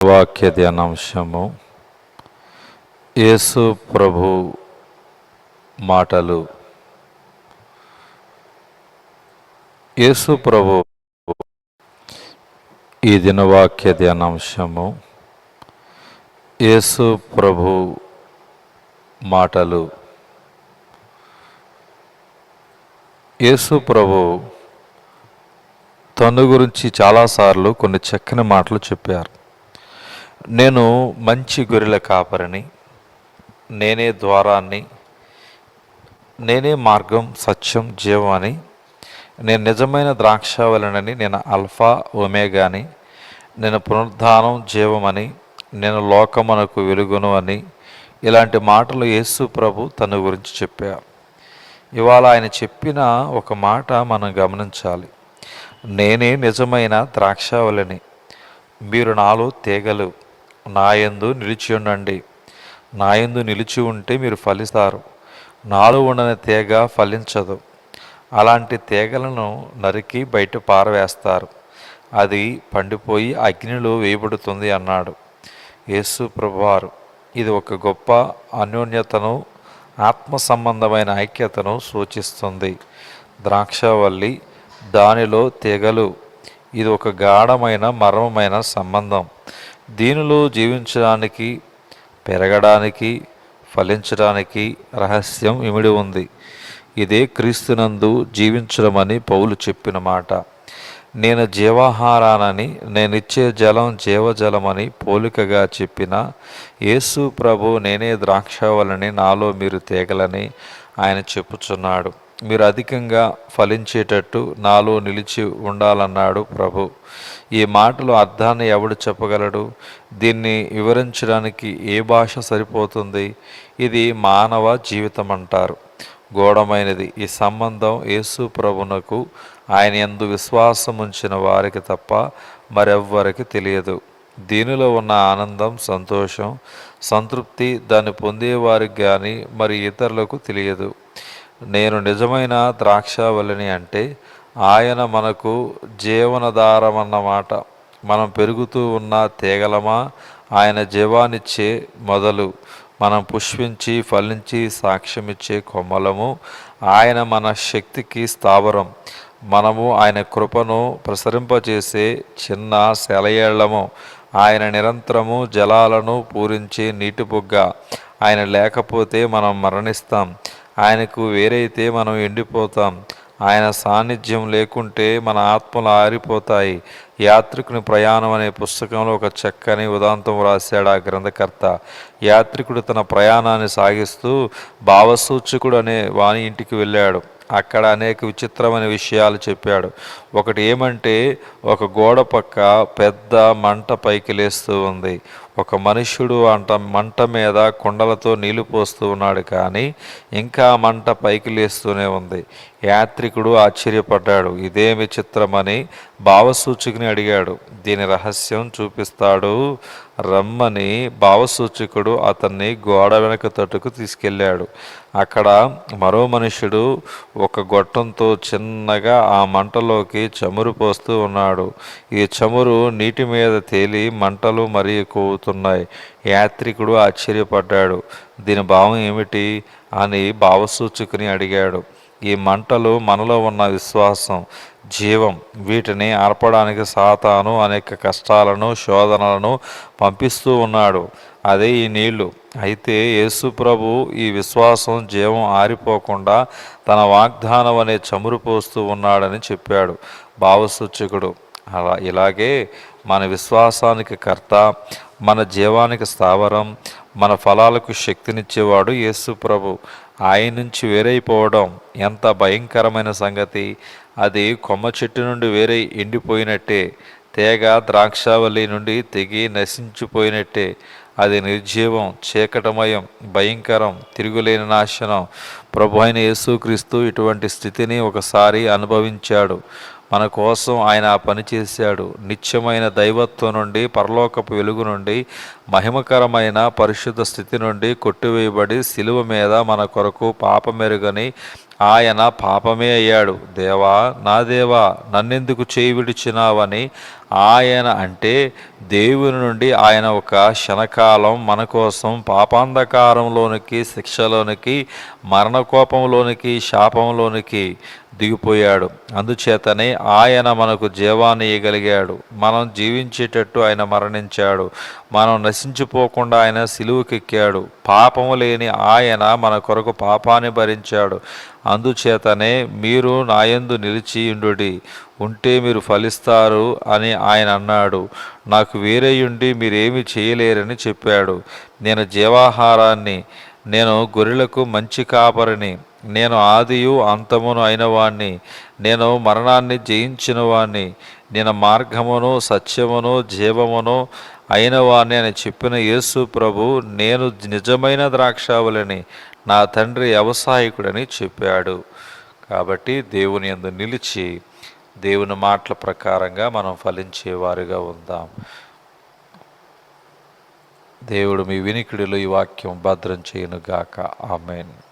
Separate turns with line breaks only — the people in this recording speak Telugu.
వాక్య ధ్యానాంశము యేసు ప్రభు మాటలు. యేసు ప్రభు ఈ దినవాక్య ధ్యానాంశము యేసు ప్రభు మాటలు. యేసు ప్రభు తను గురించి చాలాసార్లు కొన్ని చక్కని మాటలు చెప్పారు. నేను మంచి గొర్రెల కాపరిని నేనే ద్వారాన్ని నేనే మార్గం సత్యం జీవం అని నేను నిజమైన ద్రాక్షవలనని నేను అల్ఫా ఒమేగాని నేను పునరుద్ధానం జీవమని నేను లోకమునకు వెలుగును అని ఇలాంటి మాటలు యేసు ప్రభు తన గురించి చెప్పారు. ఇవాళ ఆయన చెప్పిన ఒక మాట మనం గమనించాలి. నేనే నిజమైన ద్రాక్షావళిని మీరు నాలో తీగలు నాయందు నిలిచి ఉండండి. నాయందు నిలిచి ఉంటే మీరు ఫలిస్తారు. నాలో ఉండని తీగ ఫలించదు. అలాంటి తీగలను నరికి బయట పారవేస్తారు. అది పండిపోయి అగ్నిలో వేయబడుతుంది అన్నాడు యేసు ప్రభువారు. ఇది ఒక గొప్ప అన్యోన్యతను ఆత్మ సంబంధమైన ఐక్యతను సూచిస్తుంది. ద్రాక్షవల్లి దానిలో తెగలు. ఇది ఒక గాఢమైన మర్మమైన సంబంధం. దీనిలో జీవించడానికి పెరగడానికి ఫలించడానికి రహస్యం ఇమిడి ఉంది. ఇదే క్రీస్తునందు జీవించడమని పౌలు చెప్పిన మాట. నేను జీవాహారానని నేనిచ్చే జలం జీవజలమని పోలికగా చెప్పిన యేసు ప్రభు నేనే ద్రాక్షవలని నాలో మీరు తేగలని ఆయన చెప్పుచున్నాడు. మీరు అధికంగా ఫలించేటట్టు నాలో నిలిచి ఉండాలన్నాడు ప్రభు. ఈ మాటలు అర్థాన్ని ఎవడు చెప్పగలడు? దీన్ని వివరించడానికి ఏ భాష సరిపోతుంది? ఇది మానవ జీవితం అంటారు గోడమైనది ఈ సంబంధం యేసు ప్రభునకు ఆయన ఎందు విశ్వాసం ఉంచిన వారికి తప్ప మరెవ్వరికి తెలియదు. దీనిలో ఉన్న ఆనందం సంతోషం సంతృప్తి దాన్ని పొందేవారికి కానీ మరి ఇతరులకు తెలియదు. నేను నిజమైన ద్రాక్షావళిని అంటే ఆయన మనకు జీవనధారమన్నమాట మనం పెరుగుతూ ఉన్న తీగలమా? ఆయన జీవానిచ్చే మొదలు. మనం పుష్పించి ఫలించి సాక్ష్యమిచ్చే కొమ్మలము. ఆయన మన శక్తికి స్థావరం. మనము ఆయన కృపను ప్రసరింపజేసే చిన్న సెలయేళ్ళము. ఆయన నిరంతరము జలాలను పూరించే నీటి బుగ్గ. ఆయన లేకపోతే మనం మరణిస్తాం. ఆయనకు వేరైతే మనం ఎండిపోతాం. ఆయన సాన్నిధ్యం లేకుంటే మన ఆత్మలు ఆరిపోతాయి. యాత్రికుని ప్రయాణం అనే పుస్తకంలో ఒక చక్కని ఉదాంతం రాశాడు ఆ గ్రంథకర్త. యాత్రికుడు తన ప్రయాణాన్ని సాగిస్తూ భావసూచకుడు అనే వాని ఇంటికి వెళ్ళాడు. అక్కడ అనేక విచిత్రమైన విషయాలు చెప్పాడు. ఒకటి ఏమంటే ఒక గోడ పక్క పెద్ద మంట పైకి లేస్తూ ఉంది. ఒక మనుష్యుడు అంట మంట మీద కుండలతో నీళ్ళు పోస్తూ ఉన్నాడు కానీ ఇంకా మంట పైకి లేస్తూనే ఉంది. యాత్రికుడు ఆశ్చర్యపడ్డాడు. ఇదేమి చిత్రమని భావసూచకుని అడిగాడు. దీని రహస్యం చూపిస్తాడు. రమ్మని భావసూచకుడు అతన్ని గోడ వెనక తట్టుకు తీసుకెళ్ళాడు. అక్కడ మరో మనుషుడు ఒక గొట్టంతో చిన్నగా ఆ మంటలోకి చమురు పోస్తూ ఉన్నాడు. ఈ చమురు నీటి మీద తేలి మంటలు మరీ ఎక్కువతున్నాయి యాత్రికుడు ఆశ్చర్యపడ్డాడు. దీని భావం ఏమిటి? అని భావసూచకుని అడిగాడు. ఈ మంటలు మనలో ఉన్న విశ్వాసం జీవం వీటిని ఆర్పడానికి సాతాను అనేక కష్టాలను శోధనలను పంపిస్తూ ఉన్నాడు. అదే ఈ నీళ్ళు. అయితే యేసు ప్రభు ఈ విశ్వాసం జీవం ఆరిపోకుండా తన వాగ్దానం అనే చమురు పోస్తూ ఉన్నాడని చెప్పాడు. భావసూచకుడు. అలా ఇలాగే మన విశ్వాసానికి కర్త మన జీవానికి స్థావరం మన ఫలాలకు శక్తినిచ్చేవాడు యేసు ప్రభు. ఆయన నుంచి వేరైపోవడం ఎంత భయంకరమైన సంగతి. అది కొమ్మ చెట్టు నుండి వేరై ఎండిపోయినట్టే తేగ ద్రాక్షావళి నుండి తెగి నశించిపోయినట్టే. అది నిర్జీవం చీకటమయం భయంకరం తిరుగులేని నాశనం. ప్రభు అయిన యేసుక్రీస్తు ఇటువంటి స్థితిని ఒకసారి అనుభవించాడు. మన కోసం ఆయన ఆ పని చేశాడు. నిత్యమైన దైవత్వం నుండి పరలోకపు వెలుగు నుండి మహిమకరమైన పరిశుద్ధ స్థితి నుండి కొట్టివేయబడి శిలువ మీద మన కొరకు పాపమెరుగని ఆయన పాపమే అయ్యాడు. దేవా నా దేవా నన్నెందుకు చేయి విడిచినావని ఆయన అంటే దేవుని నుండి ఆయన ఒక క్షణకాలం మన కోసం పాపాంధకారంలోనికి శిక్షలోనికి మరణకోపంలోనికి శాపంలోనికి దిగిపోయాడు. అందుచేతనే ఆయన మనకు జీవాన్ని ఇయ్యగలిగాడు. మనం జీవించేటట్టు ఆయన మరణించాడు. మనం నశించిపోకుండా ఆయన సిలువుకెక్కాడు. పాపము లేని ఆయన మన కొరకు పాపాన్ని భరించాడు. అందుచేతనే మీరు నాయందు నిలిచి ఉండుడి. ఉంటే మీరు ఫలిస్తారు అని ఆయన అన్నాడు. నాకు వేరేయుండి మీరేమి చేయలేరని చెప్పాడు. నేను జీవాహారాన్ని నేను గొర్రెలకు మంచి కాపరిని నేను ఆదియు అంతమును అయిన వాణ్ణి నేను మరణాన్ని జయించిన వాణ్ణి నేను మార్గమును సత్యమును జీవమును అయిన వాణ్ణి అని చెప్పిన యేసు ప్రభు నేను నిజమైన ద్రాక్షావళిని నా తండ్రి వ్యవసాయకుడని చెప్పాడు. కాబట్టి దేవుని ఎందు నిలిచి దేవుని మాటల ప్రకారంగా మనం ఫలించేవారుగా ఉందాం. దేవుడు మీ వినికిడిలో ఈ వాక్యం భద్రం చేయనుగాక. ఆమెన్.